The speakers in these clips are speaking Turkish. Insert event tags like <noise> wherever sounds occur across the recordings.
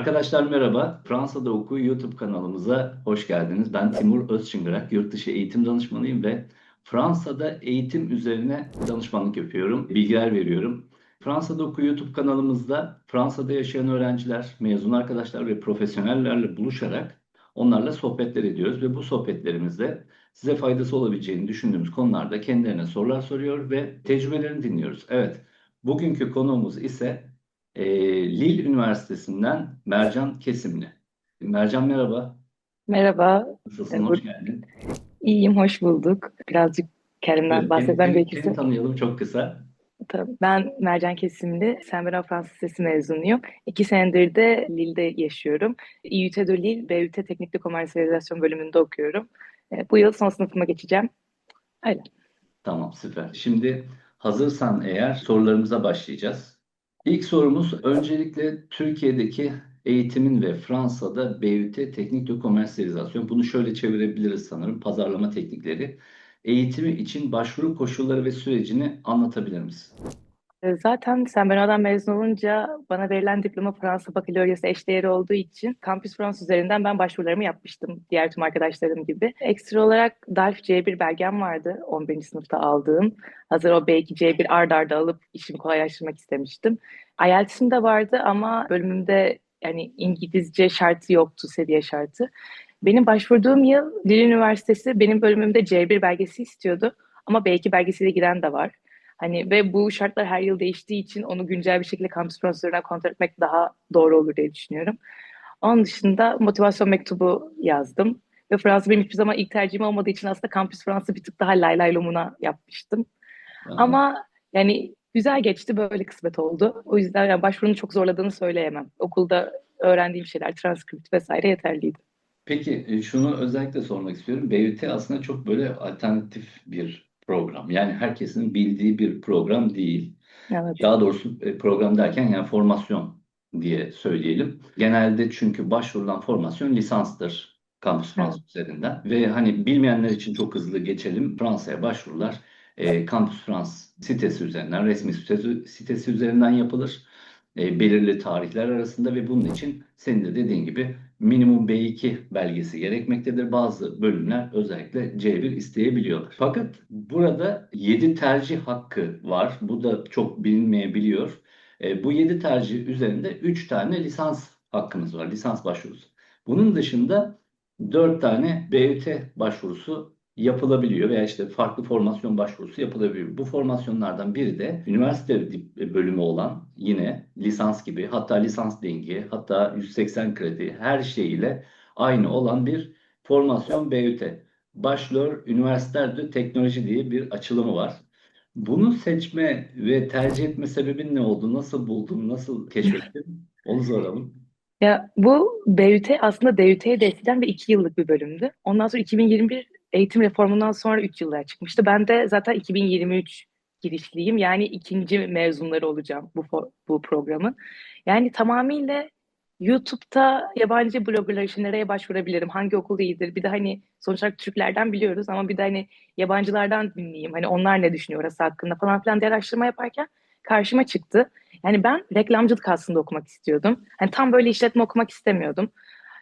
Arkadaşlar merhaba. Fransa'da Oku YouTube kanalımıza hoş geldiniz. Ben Timur Özçıngırak, yurt dışı eğitim danışmanıyım ve Fransa'da eğitim üzerine danışmanlık yapıyorum, bilgiler veriyorum. Fransa'da Oku YouTube kanalımızda Fransa'da yaşayan öğrenciler, mezun arkadaşlar ve profesyonellerle buluşarak onlarla sohbetler ediyoruz ve bu sohbetlerimizde size faydası olabileceğini düşündüğümüz konularda kendilerine sorular soruyor ve tecrübelerini dinliyoruz. Evet, bugünkü konuğumuz ise e, Lille Üniversitesi'nden Mercan Kesimli. Mercan merhaba. Merhaba, Nasılsın? Hoş geldin. iyiyim, hoş bulduk. Birazcık kendimden Evet, bahsetmem gerekirse. seni tanıyalım çok kısa. Tabii, ben Mercan Kesimli, Saint Bernard Fransız Lisesi mezunuyum. İki senedir de Lille'de yaşıyorum. İUT de Lille, BUT Teknik de Komersiyalizasyon bölümünde okuyorum. E, Bu yıl son sınıfıma geçeceğim. Öyle. Tamam süper. Şimdi hazırsan eğer sorularımıza başlayacağız. İlk sorumuz öncelikle Türkiye'deki eğitimin ve Fransa'da BUT Teknik de. Bunu şöyle çevirebiliriz sanırım. Pazarlama teknikleri. Eğitimi için başvuru koşulları ve sürecini anlatabilir misin? E, Zaten Saint Bernard'dan mezun olunca bana verilen diploma Fransa Bakaloryosu eşdeğeri olduğu için Campus France üzerinden ben başvurularımı yapmıştım. Diğer tüm arkadaşlarım gibi. Ekstra olarak DALF C1 belgem vardı 11. sınıfta aldığım. Hazır o B2 C1 ard arda alıp işimi kolaylaştırmak istemiştim. IELTS'im de vardı ama bölümümde yani İngilizce şartı yoktu, seviye şartı. Benim başvurduğum yıl Lille Üniversitesi benim bölümümde C1 belgesi istiyordu ama B2 belgesiyle giren de var. Hani ve bu şartlar her yıl değiştiği için onu güncel bir şekilde kampüs profesörüne kontrol etmek daha doğru olur diye düşünüyorum. Onun dışında motivasyon mektubu yazdım. Ve Fransa benim hiçbir zaman ilk tercihim olmadığı için aslında kampüs Fransa bir tık daha lay lay lomuna yapmıştım. Ama yani güzel geçti böyle kısmet oldu. O yüzden yani başvurunun çok zorladığını söyleyemem. Okulda öğrendiğim şeyler, transkript vesaire yeterliydi. Peki e, şunu özellikle sormak istiyorum. BUT aslında çok böyle alternatif bir program. Yani herkesin bildiği bir program değil. Evet. Daha doğrusu e, program derken yani formasyon diye söyleyelim. Genelde çünkü başvurulan formasyon lisanstır Campus France üzerinden. Ve hani bilmeyenler için çok hızlı geçelim. Fransa'ya başvurular e, Campus France sitesi üzerinden, resmi sitesi, sitesi üzerinden yapılır. E, belirli tarihler arasında ve bunun için senin de dediğin gibi minimum B2 belgesi gerekmektedir. Bazı bölümler özellikle C1 isteyebiliyorlar. Fakat burada 7 tercih hakkı var. Bu da çok bilinmeyebiliyor. E, bu 7 tercih üzerinde 3 tane lisans hakkımız var. Lisans başvurusu. Bunun dışında 4 tane BUT başvurusu yapılabiliyor veya işte farklı formasyon başvurusu yapılabiliyor. Bu formasyonlardan biri de üniversite bölümü olan yine lisans gibi hatta lisans dengi hatta 180 kredi her şeyiyle aynı olan bir formasyon BUT. Bachelor Universitaire de Teknoloji diye bir açılımı var. Bunu seçme ve tercih etme sebebin ne oldu? Nasıl buldun? Nasıl keşfettin? Onu soralım. Ya bu BUT aslında DUT'ye de eskiden 2 yıllık bir bölümdü. Ondan sonra 2021 eğitim reformundan sonra 3 yıllığa çıkmıştı. Ben de zaten 2023 girişliyim. Yani ikinci mezunları olacağım bu bu programın. Yani tamamıyla YouTube'da yabancı bloggerlar için nereye başvurabilirim? Hangi okul iyidir? Bir de hani sonuç olarak Türklerden biliyoruz ama bir de hani yabancılardan dinleyeyim. Hani onlar ne düşünüyor orası hakkında falan filan diye araştırma yaparken karşıma çıktı. Yani ben reklamcılık aslında okumak istiyordum. Hani tam böyle işletme okumak istemiyordum.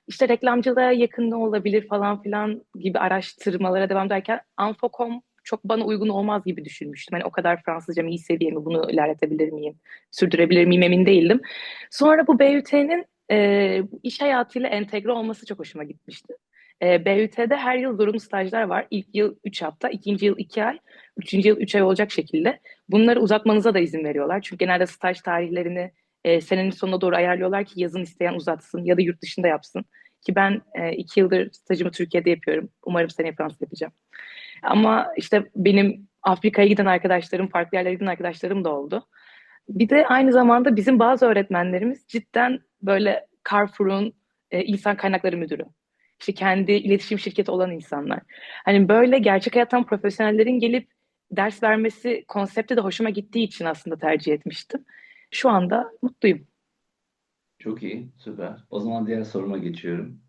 İşte reklamcılığa yakın ne olabilir falan filan gibi araştırmalara devam ederken Anfocom çok bana uygun olmaz gibi düşünmüştüm. Hani o kadar Fransızcam iyi seviye mi bunu ilerletebilir miyim, sürdürebilir miyim emin değildim. Sonra bu BUT'nin e, iş hayatıyla entegre olması çok hoşuma gitmişti. E, BUT'de her yıl zorunlu stajlar var. İlk yıl 3 hafta, ikinci yıl 2 ay, üçüncü yıl 3 ay olacak şekilde. Bunları uzatmanıza da izin veriyorlar. Çünkü genelde staj tarihlerini e, senenin sonuna doğru ayarlıyorlar ki yazın isteyen uzatsın ya da yurt dışında yapsın. Ki ben e, iki yıldır stajımı Türkiye'de yapıyorum. Umarım seneye Fransa'da yapacağım. Ama işte benim Afrika'ya giden arkadaşlarım, farklı yerlere giden arkadaşlarım da oldu. Bir de aynı zamanda bizim bazı öğretmenlerimiz cidden böyle Carrefour'un e, insan kaynakları müdürü. İşte kendi iletişim şirketi olan insanlar. Hani böyle gerçek hayattan profesyonellerin gelip ders vermesi konsepti de hoşuma gittiği için aslında tercih etmiştim. Şu anda mutluyum. Çok iyi, süper. O zaman diğer soruma geçiyorum.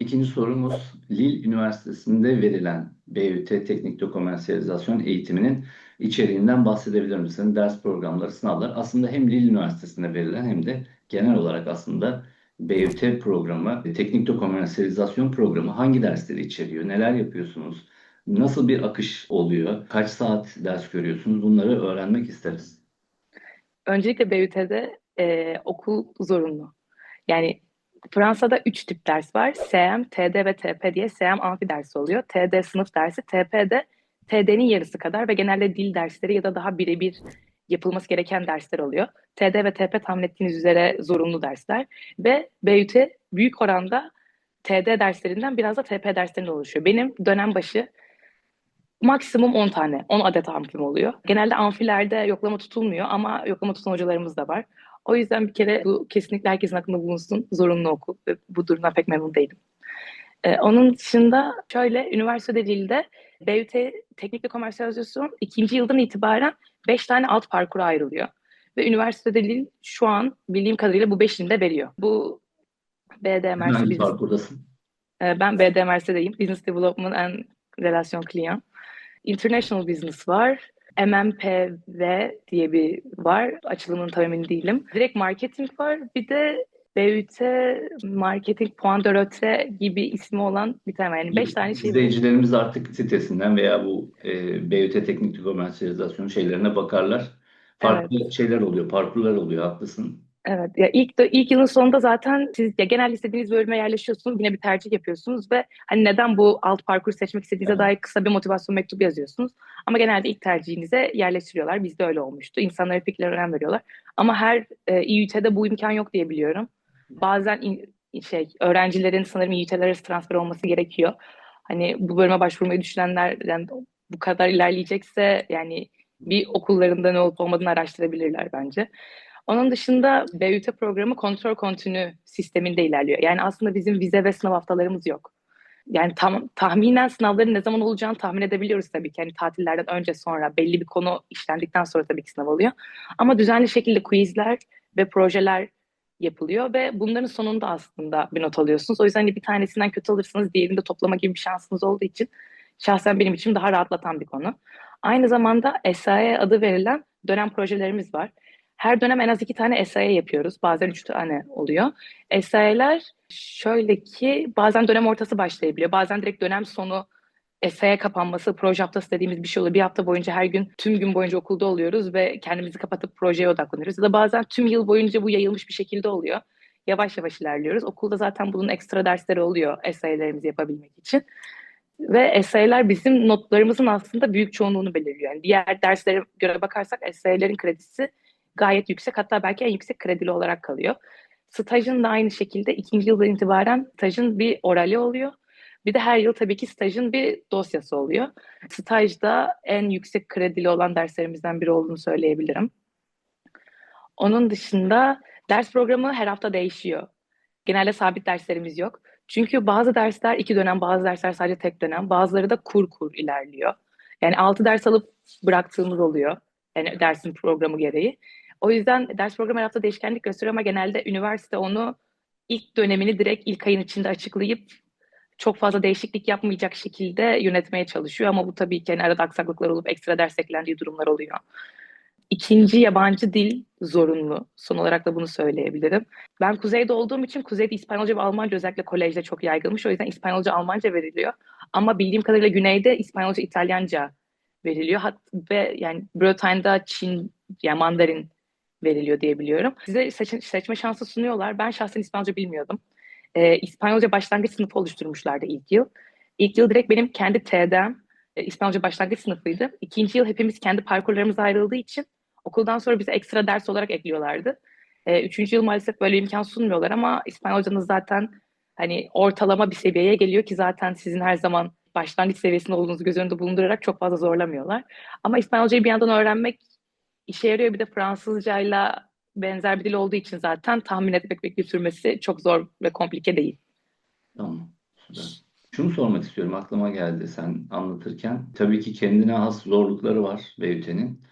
İkinci sorumuz Lille Üniversitesi'nde verilen BUT Teknik Dokomersiyalizasyon eğitiminin içeriğinden bahsedebilir misin? Ders programları, sınavlar aslında hem Lille Üniversitesi'nde verilen hem de genel olarak aslında BUT programı, teknik dokomersiyalizasyon programı hangi dersleri içeriyor? Neler yapıyorsunuz? Nasıl bir akış oluyor? Kaç saat ders görüyorsunuz? Bunları öğrenmek isteriz. Öncelikle BUT'de e, okul zorunlu. Yani Fransa'da üç tip ders var. SM, TD ve TP diye. SM amfi dersi oluyor. TD sınıf dersi. TP de TD'nin yarısı kadar ve genelde dil dersleri ya da daha birebir yapılması gereken dersler oluyor. TD ve TP tahmin ettiğiniz üzere zorunlu dersler. Ve BUT büyük oranda TD derslerinden biraz da TP derslerinden oluşuyor. Benim dönem başı maksimum 10 tane, 10 adet amfim oluyor. Genelde amfilerde yoklama tutulmuyor ama yoklama tutan hocalarımız da var. O yüzden bir kere bu kesinlikle herkesin aklında bulunsun. Zorunlu okul. Bu durumdan pek memnun değilim. Ee, onun dışında şöyle üniversitede Lille'de BUT Teknik ve Komersiyalizasyon ikinci yıldan itibaren 5 tane alt parkura ayrılıyor. Ve üniversitede Lille şu an bildiğim kadarıyla bu beşini de veriyor. Bu BDMRC Hangi parkurdasın? ee, Ben BDMRC'deyim. Business Development and Relasyon Client. International Business var. MMPV diye bir var. Açılımını tam emin değilim. Direkt marketing var. Bir de BUT Marketing Point de Retre gibi ismi olan bir tane. Yani beş tane şey. İzleyicilerimiz artık sitesinden veya bu e, BUT teknik komersiyalizasyon şeylerine bakarlar. Farklı şeyler oluyor, parkurlar oluyor, haklısın. Evet. Ya ilk ilk yılın sonunda zaten siz ya genel istediğiniz bölüme yerleşiyorsunuz. Yine bir tercih yapıyorsunuz ve hani neden bu alt parkur seçmek istediğinize Evet. dair kısa bir motivasyon mektubu yazıyorsunuz. Ama genelde ilk tercihinize yerleştiriyorlar. Bizde öyle olmuştu. İnsanlara fikirlerine önem veriyorlar. Ama her e, İÜT'de bu imkan yok diye biliyorum. Bazen in- şey öğrencilerin sanırım İÜT'ler arası transfer olması gerekiyor. Hani bu bölüme başvurmayı düşünenlerden bu kadar ilerleyecekse yani bir okullarında ne olup olmadığını araştırabilirler bence. Onun dışında BUT programı kontrol kontinu sisteminde ilerliyor. Yani aslında bizim vize ve sınav haftalarımız yok. Yani tam, tahminen sınavların ne zaman olacağını tahmin edebiliyoruz tabii ki. Yani tatillerden önce sonra belli bir konu işlendikten sonra tabii ki sınav oluyor. Ama düzenli şekilde quizler ve projeler yapılıyor ve bunların sonunda aslında bir not alıyorsunuz. O yüzden hani bir tanesinden kötü alırsanız diğerini de toplama gibi bir şansınız olduğu için şahsen benim için daha rahatlatan bir konu. Aynı zamanda SAE adı verilen dönem projelerimiz var. Her dönem en az iki tane SAE yapıyoruz. Bazen üç tane oluyor. SAE'ler şöyle ki bazen dönem ortası başlayabiliyor. Bazen direkt dönem sonu SAE kapanması, proje haftası dediğimiz bir şey oluyor. Bir hafta boyunca her gün tüm gün boyunca okulda oluyoruz ve kendimizi kapatıp projeye odaklanıyoruz. Ya da bazen tüm yıl boyunca bu yayılmış bir şekilde oluyor. Yavaş yavaş ilerliyoruz. Okulda zaten bunun ekstra dersleri oluyor SAE'lerimizi yapabilmek için. Ve SAE'ler bizim notlarımızın aslında büyük çoğunluğunu belirliyor. Yani diğer derslere göre bakarsak SAE'lerin kredisi gayet yüksek hatta belki en yüksek kredili olarak kalıyor. Stajın da aynı şekilde ikinci yıldan itibaren stajın bir orali oluyor. Bir de her yıl tabii ki stajın bir dosyası oluyor. Stajda en yüksek kredili olan derslerimizden biri olduğunu söyleyebilirim. Onun dışında ders programı her hafta değişiyor. Genelde sabit derslerimiz yok. Çünkü bazı dersler iki dönem, bazı dersler sadece tek dönem, bazıları da kur kur ilerliyor. Yani altı ders alıp bıraktığımız oluyor. Yani dersin programı gereği. O yüzden ders programı her hafta değişkenlik gösteriyor ama genelde üniversite onu ilk dönemini direkt ilk ayın içinde açıklayıp çok fazla değişiklik yapmayacak şekilde yönetmeye çalışıyor. Ama bu tabii ki yani arada aksaklıklar olup ekstra ders eklendiği durumlar oluyor. İkinci yabancı dil zorunlu. Son olarak da bunu söyleyebilirim. Ben kuzeyde olduğum için kuzeyde İspanyolca ve Almanca özellikle kolejde çok yaygınmış. O yüzden İspanyolca, Almanca veriliyor. Ama bildiğim kadarıyla güneyde İspanyolca, İtalyanca veriliyor. Hat ve yani Bretanya'da Çin, yani Mandarin veriliyor diye biliyorum. Size seç- seçme şansı sunuyorlar. Ben şahsen İspanyolca bilmiyordum. Ee, İspanyolca başlangıç sınıfı oluşturmuşlardı ilk yıl. İlk yıl direkt benim kendi TD'm e, İspanyolca başlangıç sınıfıydı. İkinci yıl hepimiz kendi parkurlarımıza ayrıldığı için okuldan sonra bize ekstra ders olarak ekliyorlardı. Ee, üçüncü yıl maalesef böyle imkan sunmuyorlar ama İspanyolcanız zaten hani ortalama bir seviyeye geliyor ki zaten sizin her zaman başlangıç seviyesinde olduğunuzu göz önünde bulundurarak çok fazla zorlamıyorlar. Ama İspanyolcayı bir yandan öğrenmek işe yarıyor. Bir de Fransızcayla benzer bir dil olduğu için zaten tahmin etmek ve götürmesi çok zor ve komplike değil. Tamam, süper. Şunu sormak istiyorum, aklıma geldi sen anlatırken. Tabii ki kendine has zorlukları var BUT'nin.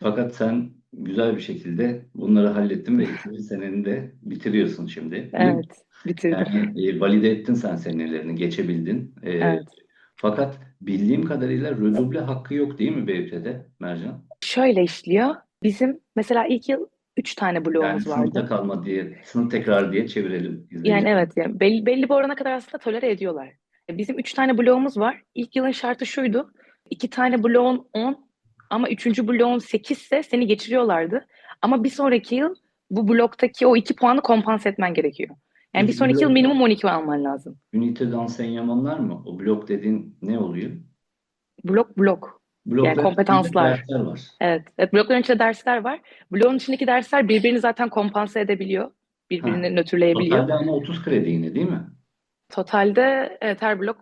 Fakat sen güzel bir şekilde bunları hallettin ve ikinci <laughs> seneni de bitiriyorsun şimdi. Evet, bitirdim. Yani e, valide ettin sen senelerini, geçebildin. E, Evet. fakat bildiğim kadarıyla röduble hakkı yok değil mi BUT'de Mercan? Şöyle işliyor. Bizim mesela ilk yıl üç tane Yani bloğumuz vardı. sınıfta kalma diye, sınıf tekrar diye çevirelim Yani evet yani belli, belli bir orana kadar aslında tolere ediyorlar. E, Bizim üç tane bloğumuz var. İlk yılın şartı şuydu. İki tane bloğun 10 ama üçüncü bloğun 8 ise seni geçiriyorlardı. Ama bir sonraki yıl bu bloktaki o iki puanı kompanse etmen gerekiyor. Yani bir sonraki yıl minimum 12 alman lazım. Ünite enseignement'lar mı? O blok dediğin ne oluyor? Blok blok. Blokların içinde kompetanslar. var. Evet. evet blokların içinde dersler var. Bloğun içindeki dersler birbirini zaten kompanse edebiliyor. Birbirini Ha. nötrleyebiliyor. Totalde ama 30 kredi yine değil mi? Totalde evet, her blok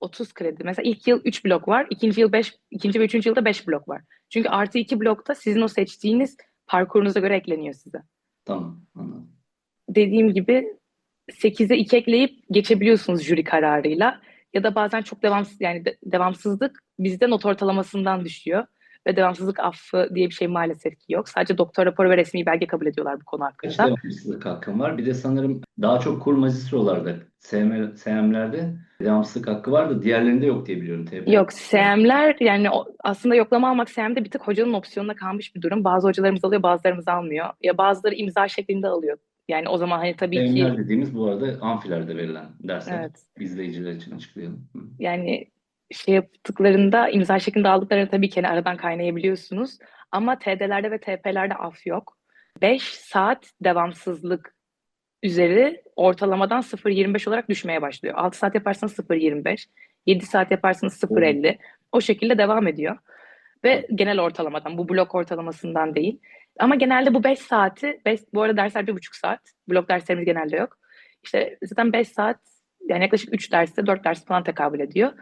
30 kredi. Mesela ilk yıl 3 blok var. ikinci yıl 5, ikinci ve üçüncü yılda 5 blok var. Çünkü artı 2 blokta sizin o seçtiğiniz parkurunuza göre ekleniyor size. Tamam anladım. Dediğim gibi 8'e 2 ekleyip geçebiliyorsunuz jüri kararıyla. Ya da bazen çok devamsız yani de- devamsızlık bizde not ortalamasından düşüyor. Ve devamsızlık affı diye bir şey maalesef ki yok. Sadece doktor raporu ve resmi belge kabul ediyorlar bu konu Kaç hakkında. devamsızlık hakkın var? Bir de sanırım daha çok kur magistrolarda, SM, SM'lerde devamsızlık hakkı var da diğerlerinde yok diye biliyorum. TP. Yok, SEM'ler yani aslında yoklama almak SEM'de bir tık hocanın opsiyonuna kalmış bir durum. Bazı hocalarımız alıyor, bazılarımız almıyor. Ya bazıları imza şeklinde alıyor. Yani o zaman hani tabii ki SM'ler dediğimiz bu arada amfilerde verilen dersler. evet. İzleyiciler için açıklayalım. Hı. Yani şey yaptıklarında imza şeklinde aldıklarını tabii ki hani aradan kaynayabiliyorsunuz. Ama TD'lerde ve TP'lerde af yok. 5 saat devamsızlık üzeri ortalamadan 0.25 olarak düşmeye başlıyor. 6 saat yaparsanız 0.25, 7 saat yaparsanız 0.50. O şekilde devam ediyor. Ve genel ortalamadan, bu blok ortalamasından değil. Ama genelde bu 5 saati, beş, bu arada dersler 1,5 saat. Blok derslerimiz genelde yok. İşte zaten 5 saat, yani yaklaşık 3 derste 4 ders falan tekabül ediyor.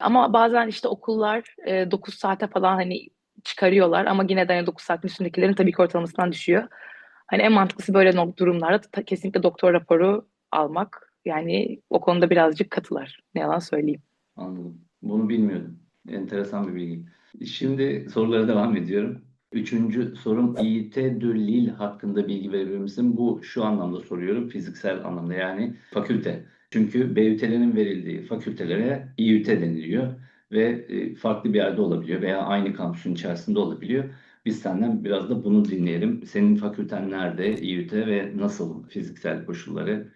Ama bazen işte okullar e, 9 saate falan hani çıkarıyorlar ama yine de hani 9 saatin üstündekilerin tabii ki ortalamasından düşüyor. Hani en mantıklısı böyle durumlarda ta- kesinlikle doktor raporu almak. Yani o konuda birazcık katılar. Ne yalan söyleyeyim. Anladım. Bunu bilmiyordum. Enteresan bir bilgi. Şimdi sorulara devam ediyorum. Üçüncü sorum İT de Lille hakkında bilgi verebilir misin? Bu şu anlamda soruyorum. Fiziksel anlamda yani fakülte. Çünkü BÜT'lerin verildiği fakültelere İÜT deniliyor ve e, farklı bir yerde olabiliyor veya aynı kampüsün içerisinde olabiliyor. Biz senden biraz da bunu dinleyelim. Senin fakülten nerede, İÜT ve nasıl fiziksel koşulları?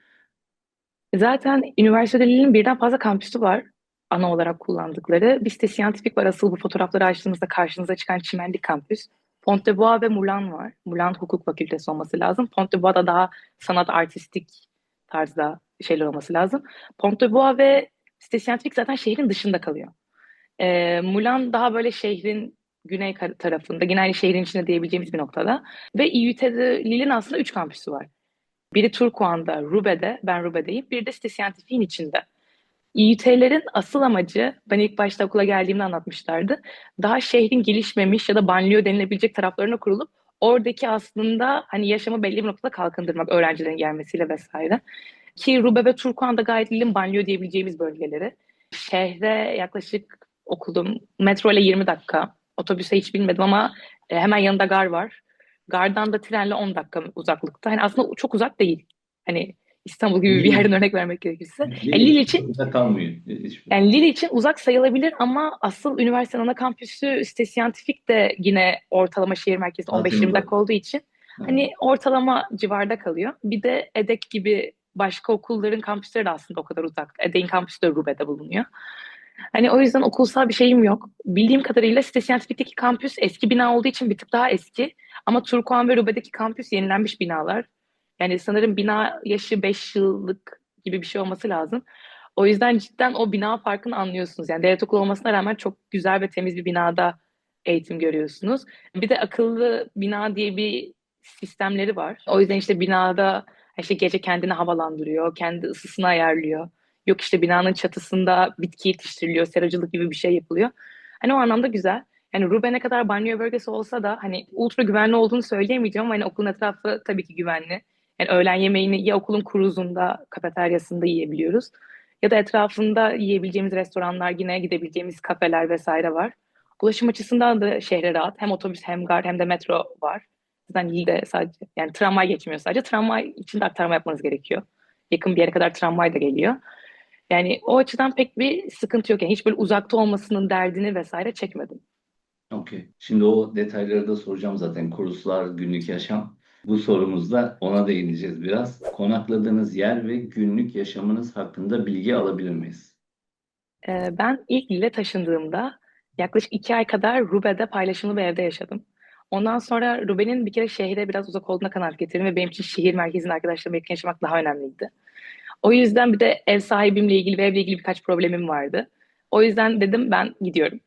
Zaten üniversite Lille'in birden fazla kampüsü var. Ana olarak kullandıkları. Bir site Scientific var. Asıl bu fotoğrafları açtığınızda karşınıza çıkan çimenlik kampüs. Pont-de-Bois ve Moulin var. Moulin Hukuk Fakültesi olması lazım. Pont-de-Bois'da daha sanat artistik tarzda şeyler olması lazım. Pont-de-Bois ve Scientific zaten şehrin dışında kalıyor. Ee, Moulin daha böyle şehrin güney tarafında, aynı şehrin içinde diyebileceğimiz bir noktada. Ve İÜT'de Lille'in aslında üç kampüsü var. Biri Turkuan'da, Rube'de, ben Rube'deyim. Biri de Scientific'in içinde. İÜT'lerin asıl amacı, ben ilk başta okula geldiğimde anlatmışlardı. Daha şehrin gelişmemiş ya da banliyö denilebilecek taraflarına kurulup oradaki aslında hani yaşamı belli bir noktada kalkındırmak öğrencilerin gelmesiyle vesaire. Ki Rube ve Turkuan da gayet Lille'in banliyö diyebileceğimiz bölgeleri. Şehre yaklaşık okudum. Metro ile 20 dakika. Otobüse hiç binmedim ama e, hemen yanında gar var. Gardan da trenle 10 dakika uzaklıkta. Hani aslında çok uzak değil. Hani İstanbul gibi bir yerden örnek vermek gerekirse. Lille E, Lille için kalmıyor. Hiçbir- yani Lille için uzak sayılabilir ama asıl üniversitenin ana kampüsü Site Scientific de yine ortalama şehir merkezi 15-20 Aslında. dakika olduğu için hani ortalama civarda kalıyor. Bir de EDEK gibi başka okulların kampüsleri de aslında o kadar uzak. EDEK'in kampüsü de Rube'de bulunuyor. Hani o yüzden okulsal bir şeyim yok. Bildiğim kadarıyla Site Scientific'teki kampüs eski bina olduğu için bir tık daha eski. Ama Turkuan ve Rube'deki kampüs yenilenmiş binalar. Yani sanırım bina yaşı 5 yıllık gibi bir şey olması lazım. O yüzden cidden o bina farkını anlıyorsunuz. Yani devlet okulu olmasına rağmen çok güzel ve temiz bir binada eğitim görüyorsunuz. Bir de akıllı bina diye bir sistemleri var. O yüzden işte binada işte gece kendini havalandırıyor, kendi ısısını ayarlıyor. Yok işte binanın çatısında bitki yetiştiriliyor, seracılık gibi bir şey yapılıyor. Hani o anlamda güzel. Yani Rube ne kadar banyo bölgesi olsa da hani ultra güvenli olduğunu söyleyemeyeceğim ama hani okulun etrafı tabii ki güvenli. Yani öğlen yemeğini ya okulun kuruzunda, kafeteryasında yiyebiliyoruz. Ya da etrafında yiyebileceğimiz restoranlar, yine gidebileceğimiz kafeler vesaire var. Ulaşım açısından da şehre rahat. Hem otobüs hem gar hem de metro var. Zaten Lille'de sadece yani tramvay geçmiyor sadece. Tramvay için de aktarma yapmanız gerekiyor. Yakın bir yere kadar tramvay da geliyor. Yani o açıdan pek bir sıkıntı yok. Yani hiç böyle uzakta olmasının derdini vesaire çekmedim. Okey. Şimdi o detayları da soracağım zaten. Kurslar, günlük yaşam. Bu sorumuzda ona değineceğiz biraz. Konakladığınız yer ve günlük yaşamınız hakkında bilgi alabilir miyiz? Ee, ben ilk Lille taşındığımda yaklaşık iki ay kadar Rube'de paylaşımlı bir evde yaşadım. Ondan sonra Rube'nin bir kere şehre biraz uzak olduğuna kanaat getirdim ve benim için şehir merkezinde arkadaşlarımla yakın yaşamak daha önemliydi. O yüzden bir de ev sahibimle ilgili ve evle ilgili birkaç problemim vardı. O yüzden dedim ben gidiyorum.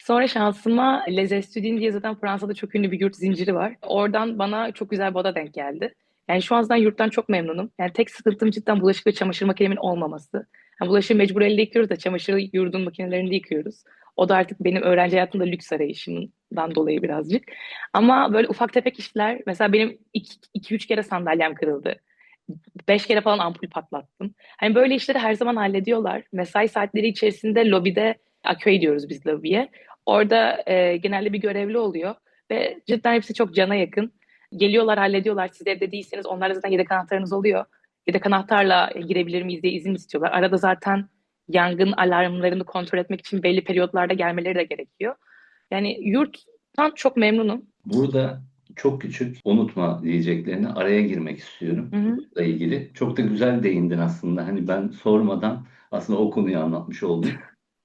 Sonra şansıma Les Estudines diye zaten Fransa'da çok ünlü bir yurt zinciri var. Oradan bana çok güzel bir oda denk geldi. Yani şu an zaten yurttan çok memnunum. Yani tek sıkıntım cidden bulaşık ve çamaşır makinemin olmaması. Yani bulaşığı mecbur elde yıkıyoruz da çamaşırı yurdun makinelerinde yıkıyoruz. O da artık benim öğrenci hayatımda lüks arayışımdan dolayı birazcık. Ama böyle ufak tefek işler, mesela benim 2-3 kere sandalyem kırıldı. 5 kere falan ampul patlattım. Hani böyle işleri her zaman hallediyorlar. Mesai saatleri içerisinde lobide akköy diyoruz biz lobiye. Orada e, genelde bir görevli oluyor ve cidden hepsi çok cana yakın. Geliyorlar, hallediyorlar. Siz evde değilseniz onlarda zaten yedek anahtarınız oluyor. Yedek anahtarla girebilir miyiz diye izin istiyorlar. Arada zaten yangın alarmlarını kontrol etmek için belli periyotlarda gelmeleri de gerekiyor. Yani yurttan çok memnunum. Burada çok küçük unutma diyeceklerini araya girmek istiyorum. Hı ilgili. Çok da güzel değindin aslında. Hani ben sormadan aslında o konuyu anlatmış oldum.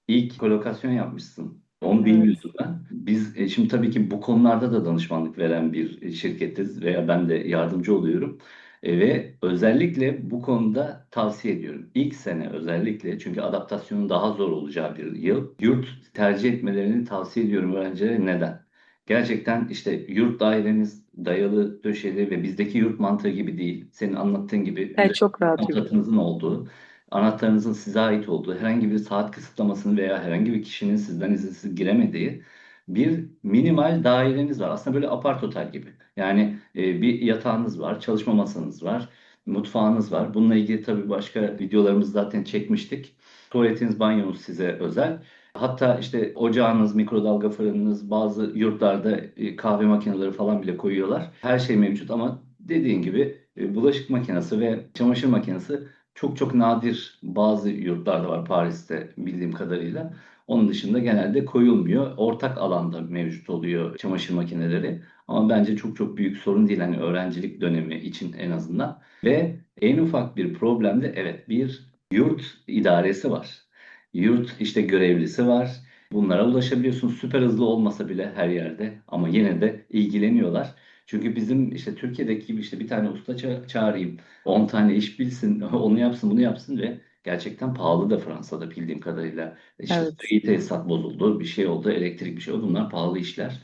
İlk kolokasyon yapmışsın. Onu Evet. bilmiyordum ben. Biz e, şimdi tabii ki bu konularda da danışmanlık veren bir e, şirketiz veya ben de yardımcı oluyorum. E, ve özellikle bu konuda tavsiye ediyorum. İlk sene özellikle çünkü adaptasyonun daha zor olacağı bir yıl. Yurt tercih etmelerini tavsiye ediyorum öğrencilere. Neden? Gerçekten işte yurt daireniz dayalı, döşeli ve bizdeki yurt mantığı gibi değil. Senin anlattığın gibi Evet, çok rahat kontratınızın olduğu, anahtarınızın size ait olduğu, herhangi bir saat kısıtlamasının veya herhangi bir kişinin sizden izinsiz giremediği bir minimal daireniz var. Aslında böyle apart otel gibi. Yani e, bir yatağınız var, çalışma masanız var, mutfağınız var. Bununla ilgili tabii başka videolarımızı zaten çekmiştik. Tuvaletiniz, banyonuz size özel. Hatta işte ocağınız, mikrodalga fırınınız, bazı yurtlarda e, kahve makineleri falan bile koyuyorlar. Her şey mevcut ama dediğin gibi e, bulaşık makinesi ve çamaşır makinesi çok çok nadir bazı yurtlarda var Paris'te bildiğim kadarıyla. Onun dışında genelde koyulmuyor. Ortak alanda mevcut oluyor çamaşır makineleri. Ama bence çok çok büyük sorun değil hani öğrencilik dönemi için en azından. Ve en ufak bir problemde evet bir yurt idaresi var. Yurt işte görevlisi var. Bunlara ulaşabiliyorsun. Süper hızlı olmasa bile her yerde ama yine de ilgileniyorlar. Çünkü bizim işte Türkiye'deki gibi işte bir tane usta ça- çağırayım, 10 tane iş bilsin, <laughs> onu yapsın, bunu yapsın ve gerçekten pahalı da Fransa'da bildiğim kadarıyla. İşte Evet. suyu tesisat bozuldu, bir şey oldu, elektrik bir şey oldu. Bunlar pahalı işler.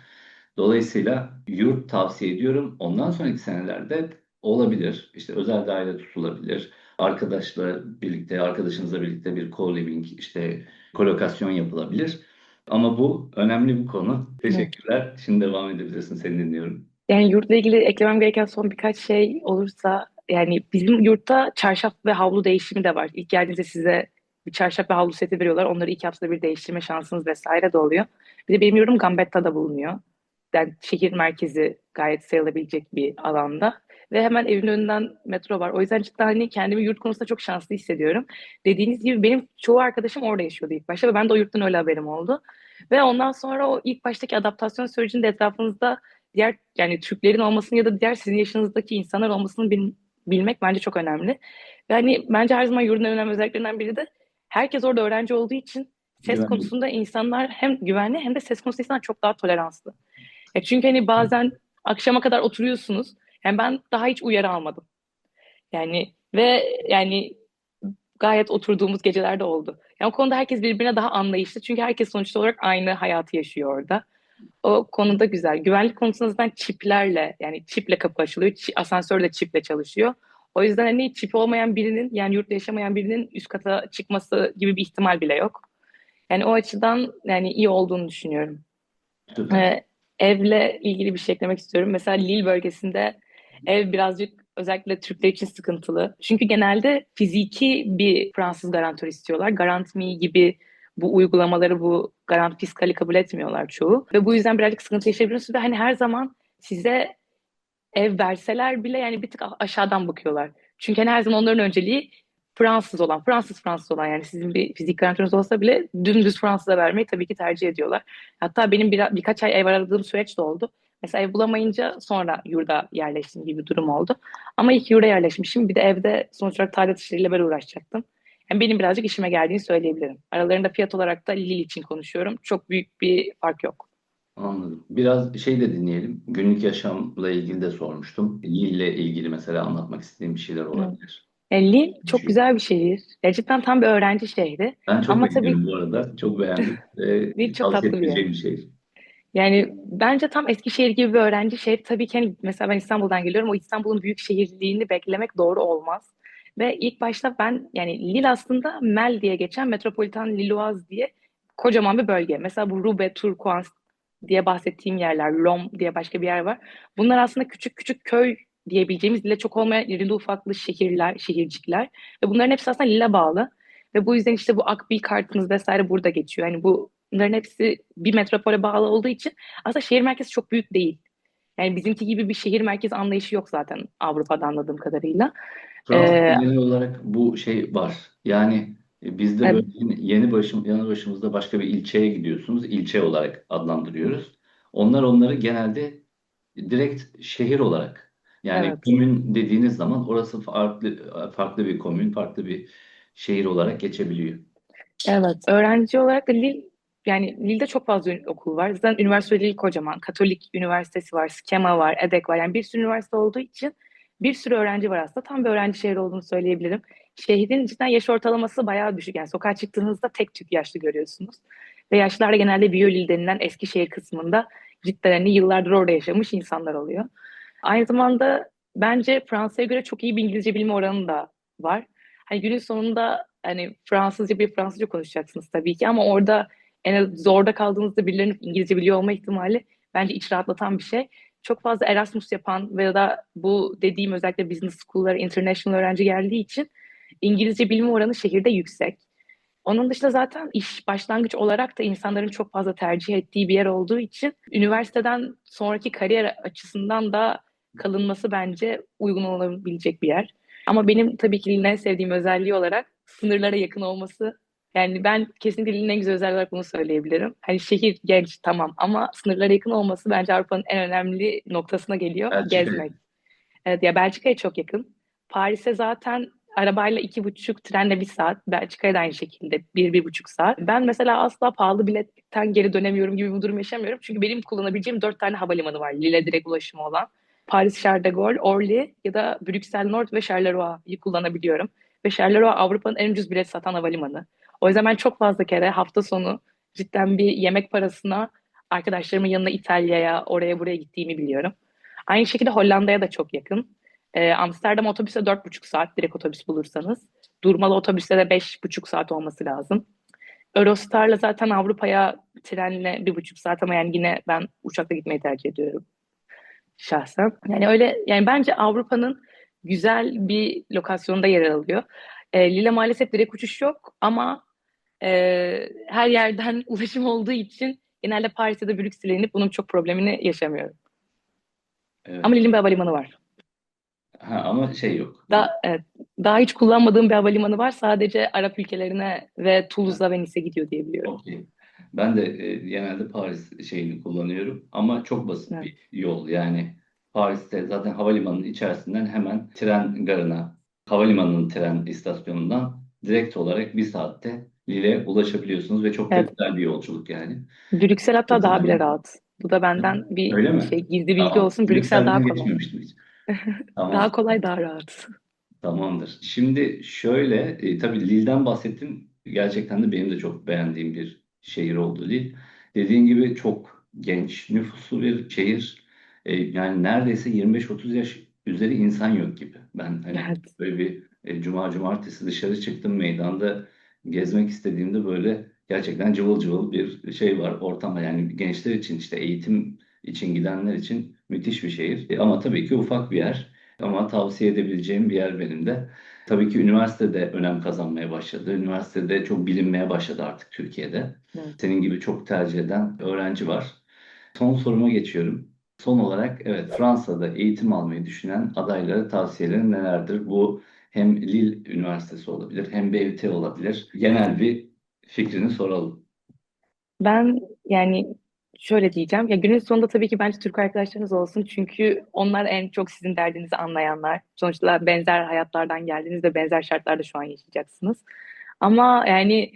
Dolayısıyla yurt tavsiye ediyorum. Ondan sonraki senelerde olabilir. İşte özel daire tutulabilir. Arkadaşla birlikte, arkadaşınızla birlikte bir co-living, işte kolokasyon yapılabilir. Ama bu önemli bir konu. Teşekkürler. Şimdi devam edebilirsin. Seni dinliyorum. Yani yurtla ilgili eklemem gereken son birkaç şey olursa yani bizim yurtta çarşaf ve havlu değişimi de var. İlk geldiğinizde size bir çarşaf ve havlu seti veriyorlar. Onları iki haftada bir değiştirme şansınız vesaire de oluyor. Bir de benim yurdum Gambetta'da bulunuyor. Yani şehir merkezi gayet sayılabilecek bir alanda. Ve hemen evin önünden metro var. O yüzden cidden hani kendimi yurt konusunda çok şanslı hissediyorum. Dediğiniz gibi benim çoğu arkadaşım orada yaşıyordu ilk başta ve ben de o yurttan öyle haberim oldu. Ve ondan sonra o ilk baştaki adaptasyon sürecinde etrafınızda diğer yani Türklerin olmasını ya da diğer sizin yaşınızdaki insanlar olmasını bil- bilmek bence çok önemli. Yani bence her zaman yurdun en önemli özelliklerinden biri de herkes orada öğrenci olduğu için ses Güvenli. konusunda insanlar hem güvenli hem de ses konusunda insanlar çok daha toleranslı. Ya çünkü hani bazen akşama kadar oturuyorsunuz. Yani ben daha hiç uyarı almadım. Yani ve yani gayet oturduğumuz geceler de oldu. Yani o konuda herkes birbirine daha anlayışlı. Çünkü herkes sonuçta olarak aynı hayatı yaşıyor orada. O konuda güzel. Güvenlik konusunda zaten çiplerle yani çiple kapı açılıyor. Çi- asansör de çiple çalışıyor. O yüzden hani çip olmayan birinin yani yurtta yaşamayan birinin üst kata çıkması gibi bir ihtimal bile yok. Yani o açıdan yani iyi olduğunu düşünüyorum. Ee, evle ilgili bir şey eklemek istiyorum. Mesela Lille bölgesinde ev birazcık özellikle Türkler için sıkıntılı. Çünkü genelde fiziki bir Fransız garantör istiyorlar. Garantmi gibi bu uygulamaları, bu garant fiskali kabul etmiyorlar çoğu. Ve bu yüzden birazcık sıkıntı yaşayabiliyorsunuz. Ve hani her zaman size ev verseler bile yani bir tık aşağıdan bakıyorlar. Çünkü hani her zaman onların önceliği Fransız olan, Fransız Fransız olan yani sizin bir fizik garantörünüz olsa bile dümdüz Fransız'a vermeyi tabii ki tercih ediyorlar. Hatta benim bir, birkaç ay ev aradığım süreç de oldu. Mesela ev bulamayınca sonra yurda yerleştim gibi bir durum oldu. Ama ilk yurda yerleşmişim. Bir de evde sonuç olarak tadilat işleriyle ben uğraşacaktım. Yani benim birazcık işime geldiğini söyleyebilirim. Aralarında fiyat olarak da Lille için konuşuyorum. Çok büyük bir fark yok. Anladım. Biraz şey de dinleyelim. Günlük yaşamla ilgili de sormuştum. Lille'le ilgili mesela anlatmak istediğim bir şeyler olabilir. Yani Lille çok güzel bir şehir. Gerçekten tam bir öğrenci şehri. Ben çok Ama tabii- bu arada. Çok beğendim. <laughs> Lille çok tatlı bir yer. bir şehir. Yani bence tam Eskişehir gibi bir öğrenci şehri. Tabii ki hani mesela ben İstanbul'dan geliyorum. O İstanbul'un büyük şehirliğini beklemek doğru olmaz. Ve ilk başta ben yani Lille aslında Mel diye geçen Metropolitan Lilloise diye kocaman bir bölge. Mesela bu Roubaix, Tourcoing diye bahsettiğim yerler, Lom diye başka bir yer var. Bunlar aslında küçük küçük köy diyebileceğimiz Lille çok olmayan irili ufaklı şehirler, şehircikler. Ve bunların hepsi aslında Lille'e bağlı. Ve bu yüzden işte bu Akbil kartınız vesaire burada geçiyor. Yani bu bunların hepsi bir metropole bağlı olduğu için aslında şehir merkezi çok büyük değil. Yani bizimki gibi bir şehir merkezi anlayışı yok zaten Avrupa'da anladığım kadarıyla. Fransa'da Ee, genel olarak bu şey var. Yani e, bizde Evet. böyle yeni- yeni başım, yanı başımızda başka bir ilçeye gidiyorsunuz. İlçe olarak adlandırıyoruz. Onlar onları genelde direkt şehir olarak yani Evet. komün dediğiniz zaman orası farklı farklı bir komün, farklı bir şehir olarak geçebiliyor. Evet, öğrenci olarak da Lille, yani Lille'de çok fazla ün- okul var. Zaten üniversite Lille kocaman. Katolik Üniversitesi var, Skema var, EDEK var. Yani bir sürü üniversite olduğu için bir sürü öğrenci var aslında. Tam bir öğrenci şehri olduğunu söyleyebilirim. Şehrin cidden yaş ortalaması bayağı düşük. Yani sokağa çıktığınızda tek tük yaşlı görüyorsunuz. Ve yaşlılar genelde Biyolil denilen Eskişehir kısmında cidden hani yıllardır orada yaşamış insanlar oluyor. Aynı zamanda bence Fransa'ya göre çok iyi bir İngilizce bilme oranı da var. Hani günün sonunda hani Fransızca bir Fransızca konuşacaksınız tabii ki ama orada en zorda kaldığınızda birilerinin İngilizce biliyor olma ihtimali bence iç rahatlatan bir şey. Çok fazla Erasmus yapan ve da bu dediğim özellikle business school'lara international öğrenci geldiği için İngilizce bilme oranı şehirde yüksek. Onun dışında zaten iş başlangıç olarak da insanların çok fazla tercih ettiği bir yer olduğu için üniversiteden sonraki kariyer açısından da kalınması bence uygun olabilecek bir yer. Ama benim tabii ki en sevdiğim özelliği olarak sınırlara yakın olması. Yani ben kesinlikle Lille'in en güzel özelliği olarak bunu söyleyebilirim. Hani şehir genç tamam ama sınırlara yakın olması bence Avrupa'nın en önemli noktasına geliyor. Belçika. Gezmek. Evet ya Belçika'ya çok yakın. Paris'e zaten arabayla iki buçuk, trenle bir saat. Belçika'ya da aynı şekilde bir, bir buçuk saat. Ben mesela asla pahalı biletten geri dönemiyorum gibi bir durum yaşamıyorum. Çünkü benim kullanabileceğim dört tane havalimanı var. Lille direkt ulaşımı olan. Paris Charles de Gaulle, Orly ya da Brüksel Nord ve Charleroi kullanabiliyorum. Ve Charleroi Avrupa'nın en ucuz bilet satan havalimanı. O yüzden ben çok fazla kere hafta sonu cidden bir yemek parasına arkadaşlarımın yanına İtalya'ya, oraya buraya gittiğimi biliyorum. Aynı şekilde Hollanda'ya da çok yakın. Ee, Amsterdam otobüse dört buçuk saat direkt otobüs bulursanız. Durmalı otobüste de beş buçuk saat olması lazım. Eurostar'la zaten Avrupa'ya trenle bir buçuk saat ama yani yine ben uçakla gitmeyi tercih ediyorum şahsen. Yani öyle yani bence Avrupa'nın güzel bir lokasyonda yer alıyor. E, Lille maalesef direkt uçuş yok ama e, her yerden <laughs> ulaşım olduğu için genelde Paris'e de Brüksel'e inip bunun çok problemini yaşamıyorum. Evet. Ama Lille'in bir havalimanı var. Ha, ama şey yok. Daha, evet, daha hiç kullanmadığım bir havalimanı var. Sadece Arap ülkelerine ve Toulouse'a ve Nice'e gidiyor diye biliyorum. Okey. Ben de e, genelde Paris şeyini kullanıyorum ama çok basit Evet. bir yol. Yani Paris'te zaten havalimanının içerisinden hemen tren garına, havalimanının tren istasyonundan direkt olarak bir saatte Lille'e ulaşabiliyorsunuz ve çok Evet. güzel bir yolculuk yani. Brüksel hatta daha bile rahat. Bu da benden bir Öyle mi? şey gizli bilgi Tamam. olsun. Brüksel daha kolay. hiç. <laughs> Tamam. Daha kolay, daha rahat. Tamamdır. Şimdi şöyle, e, tabii Lille'den bahsettin. Gerçekten de benim de çok beğendiğim bir şehir oldu Lille. Dediğin gibi çok genç nüfuslu bir şehir. E, yani neredeyse 25-30 yaş üzeri insan yok gibi. Ben hani Evet. böyle bir e, cuma cumartesi dışarı çıktım meydanda gezmek istediğimde böyle gerçekten cıvıl cıvıl bir şey var ortam. Yani gençler için işte eğitim için gidenler için müthiş bir şehir. E, ama tabii ki ufak bir yer. Ama tavsiye edebileceğim bir yer benim de. Tabii ki üniversitede önem kazanmaya başladı. Üniversitede çok bilinmeye başladı artık Türkiye'de. Evet. Senin gibi çok tercih eden öğrenci var. Son soruma geçiyorum. Son olarak evet Fransa'da eğitim almayı düşünen adaylara tavsiyelerin nelerdir? Bu hem Lille Üniversitesi olabilir hem BUT olabilir. Genel bir fikrini soralım. Ben yani şöyle diyeceğim. Ya günün sonunda tabii ki bence Türk arkadaşlarınız olsun. Çünkü onlar en çok sizin derdinizi anlayanlar. Sonuçta benzer hayatlardan geldiniz ve benzer şartlarda şu an yaşayacaksınız. Ama yani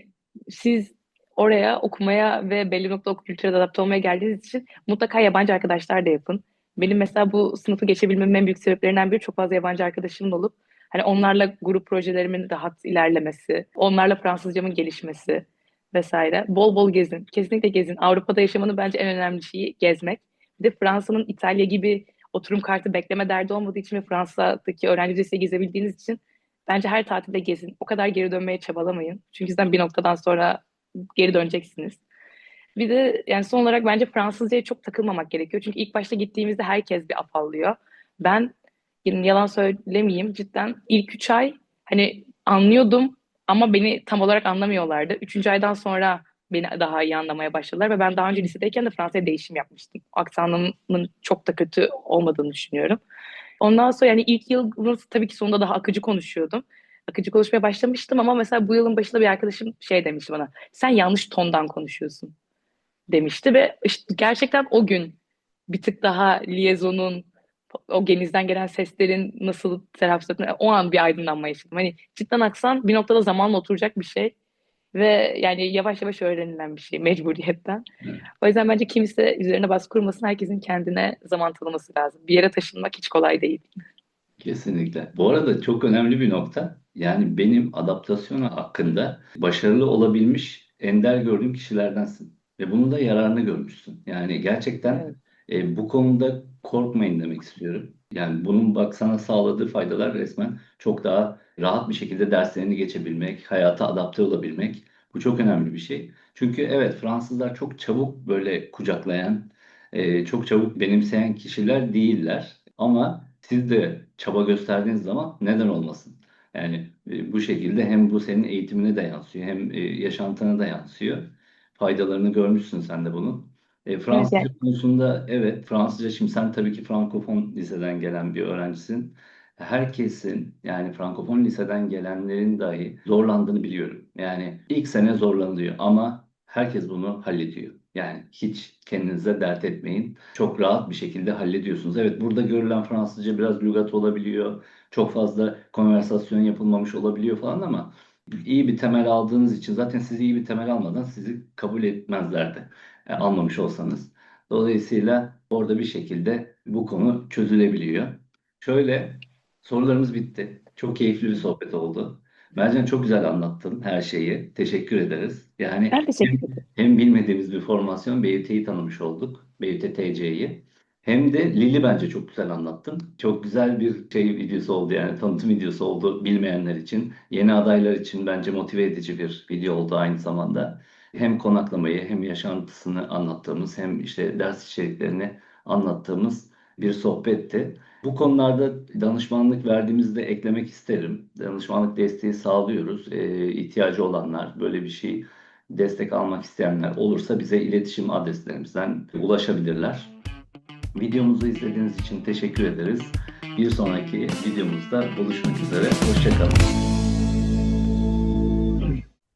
siz oraya okumaya ve belli nokta o kültüre adapte olmaya geldiğiniz için mutlaka yabancı arkadaşlar da yapın. Benim mesela bu sınıfı geçebilmemin en büyük sebeplerinden biri çok fazla yabancı arkadaşımın olup hani onlarla grup projelerimin rahat ilerlemesi, onlarla Fransızcamın gelişmesi vesaire. Bol bol gezin. Kesinlikle gezin. Avrupa'da yaşamanın bence en önemli şeyi gezmek. Bir de Fransa'nın İtalya gibi oturum kartı bekleme derdi olmadığı için ve Fransa'daki öğrenci vizesiyle gezebildiğiniz için bence her tatilde gezin. O kadar geri dönmeye çabalamayın. Çünkü sizden bir noktadan sonra geri döneceksiniz. Bir de yani son olarak bence Fransızcaya çok takılmamak gerekiyor. Çünkü ilk başta gittiğimizde herkes bir afallıyor. Ben yalan söylemeyeyim cidden ilk üç ay hani anlıyordum ama beni tam olarak anlamıyorlardı. Üçüncü aydan sonra beni daha iyi anlamaya başladılar ve ben daha önce lisedeyken de Fransa'ya değişim yapmıştım. Aksanımın çok da kötü olmadığını düşünüyorum. Ondan sonra yani ilk yılın tabii ki sonunda daha akıcı konuşuyordum. Akıcı konuşmaya başlamıştım ama mesela bu yılın başında bir arkadaşım şey demişti bana. Sen yanlış tondan konuşuyorsun demişti ve işte gerçekten o gün bir tık daha liyezonun o genizden gelen seslerin nasıl ettiğini o an bir aydınlanma yaşadım. Hani cidden aksan bir noktada zamanla oturacak bir şey ve yani yavaş yavaş öğrenilen bir şey mecburiyetten. Evet. O yüzden bence kimse üzerine baskı kurmasın. Herkesin kendine zaman tanıması lazım. Bir yere taşınmak hiç kolay değil. Kesinlikle. Bu arada çok önemli bir nokta. Yani benim adaptasyona hakkında başarılı olabilmiş ender gördüğüm kişilerdensin. Ve bunun da yararını görmüşsün. Yani gerçekten Evet. e, bu konuda korkmayın demek istiyorum. Yani bunun bak sana sağladığı faydalar resmen çok daha rahat bir şekilde derslerini geçebilmek, hayata adapte olabilmek. Bu çok önemli bir şey. Çünkü evet Fransızlar çok çabuk böyle kucaklayan, e, çok çabuk benimseyen kişiler değiller. Ama siz de çaba gösterdiğiniz zaman neden olmasın? Yani e, bu şekilde hem bu senin eğitimine de yansıyor, hem e, yaşantına da yansıyor. Faydalarını görmüşsün sen de bunun. E, Fransızca yani- konusunda evet Fransızca şimdi sen tabii ki Frankofon liseden gelen bir öğrencisin. Herkesin yani Frankofon liseden gelenlerin dahi zorlandığını biliyorum. Yani ilk sene zorlanılıyor ama herkes bunu hallediyor. Yani hiç kendinize dert etmeyin. Çok rahat bir şekilde hallediyorsunuz. Evet burada görülen Fransızca biraz lügat olabiliyor. Çok fazla konversasyon yapılmamış olabiliyor falan ama iyi bir temel aldığınız için zaten siz iyi bir temel almadan sizi kabul etmezlerdi. E, olsanız. Dolayısıyla orada bir şekilde bu konu çözülebiliyor. Şöyle sorularımız bitti. Çok keyifli bir sohbet oldu. Mercan çok güzel anlattın her şeyi. Teşekkür ederiz. Yani Ben teşekkür ederim. hem bilmediğimiz bir formasyon BUT'yi tanımış olduk. BUT TC'yi. Hem de Lili bence çok güzel anlattın. Çok güzel bir şey videosu oldu yani tanıtım videosu oldu bilmeyenler için. Yeni adaylar için bence motive edici bir video oldu aynı zamanda. Hem konaklamayı hem yaşantısını anlattığımız hem işte ders içeriklerini anlattığımız bir sohbetti. Bu konularda danışmanlık verdiğimizde eklemek isterim. Danışmanlık desteği sağlıyoruz. Ee, ihtiyacı olanlar, böyle bir şey destek almak isteyenler olursa bize iletişim adreslerimizden ulaşabilirler. Videomuzu izlediğiniz için teşekkür ederiz. Bir sonraki videomuzda buluşmak üzere. Hoşçakalın.